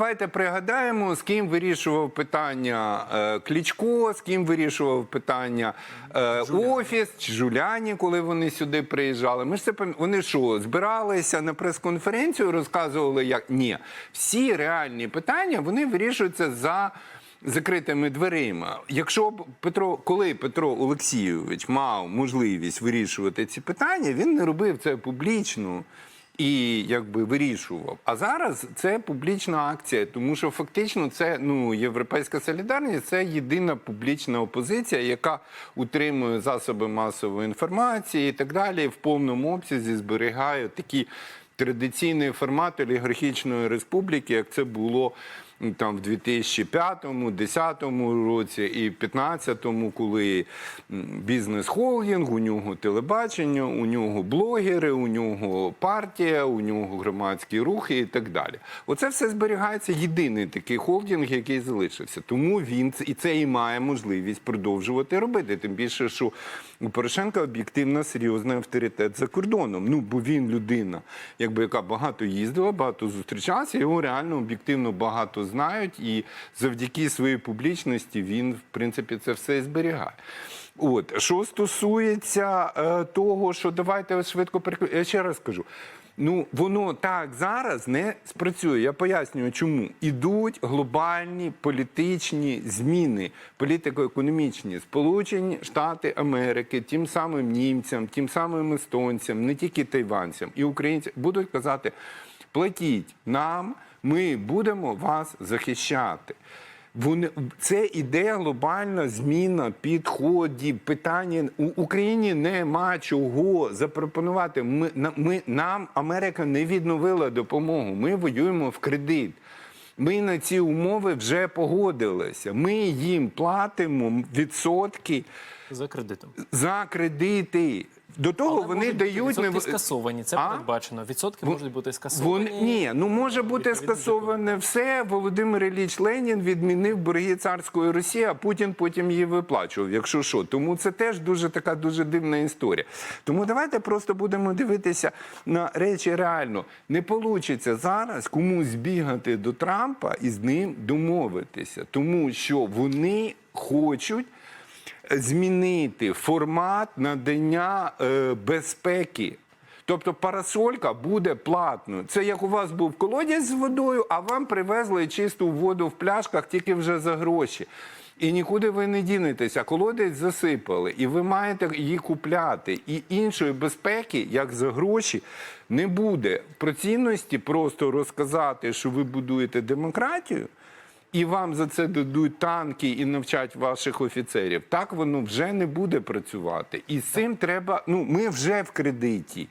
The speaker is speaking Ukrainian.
давайте пригадаємо, з ким вирішував питання е, Клічко, з ким вирішував питання е, Офіс чи Жуляні, коли вони сюди приїжджали. Ми ж це вони що, збиралися на прес-конференцію, розказували, як ні. Всі реальні питання вони вирішуються за. Закритими дверима. Якщо б Петро, коли Петро Олексійович мав можливість вирішувати ці питання, він не робив це публічно і якби вирішував. А зараз це публічна акція, тому що фактично це ну європейська солідарність це єдина публічна опозиція, яка утримує засоби масової інформації і так далі, в повному обсязі зберігає такі традиційні формати олігархічної республіки, як це було там в 2005, 2010 році і 2015, коли бізнес-холдинг, у нього телебачення, у нього блогери, у нього партія, у нього громадські рухи і так далі. Оце все зберігається єдиний такий холдинг, який залишився. Тому він і це і має можливість продовжувати робити. Тим більше, що у Порошенка об'єктивно серйозний авторитет за кордоном. Ну бо він людина, якби яка багато їздила, багато зустрічалася. Його реально об'єктивно багато знають, і завдяки своїй публічності він, в принципі, це все і зберігає. От що стосується е, того, що давайте швидко переклю... Я ще раз кажу. Ну, воно так зараз не спрацює. Я пояснюю, чому ідуть глобальні політичні зміни, політико-економічні. Сполучені Штати Америки, тим самим німцям, тим самим естонцям, не тільки тайванцям і українцям будуть казати: платіть нам, ми будемо вас захищати. Вони це іде глобальна зміна підходів. Питання у Україні нема чого запропонувати. Ми, ми нам Америка не відновила допомогу. Ми воюємо в кредит. Ми на ці умови вже погодилися. Ми їм платимо відсотки За кредитом. за кредити. До того Але вони можуть бути дають відсотки не скасовані. Це А? передбачено. Відсотки Вон- можуть бути скасовані. Вон, ні, ну може бути відповідно скасоване все. Володимир Ілліч Ленін відмінив борги царської Росії, а Путін потім її виплачував, якщо що. Тому це теж дуже така дуже дивна історія. Тому давайте просто будемо дивитися на речі реально. Не вийде зараз комусь бігати до Трампа і з ним домовитися, тому що вони хочуть змінити формат надання е, безпеки. Тобто парасолька буде платною. Це як у вас був колодязь з водою, а вам привезли чисту воду в пляшках тільки вже за гроші. І нікуди ви не дінетеся. Колодязь засипали, і ви маєте її купляти. І іншої безпеки, як за гроші, не буде. Про цінності просто розказати, що ви будуєте демократію. І вам за це дадуть танки і навчать ваших офіцерів. Так воно вже не буде працювати. І з цим треба. Ну, ми вже в кредиті.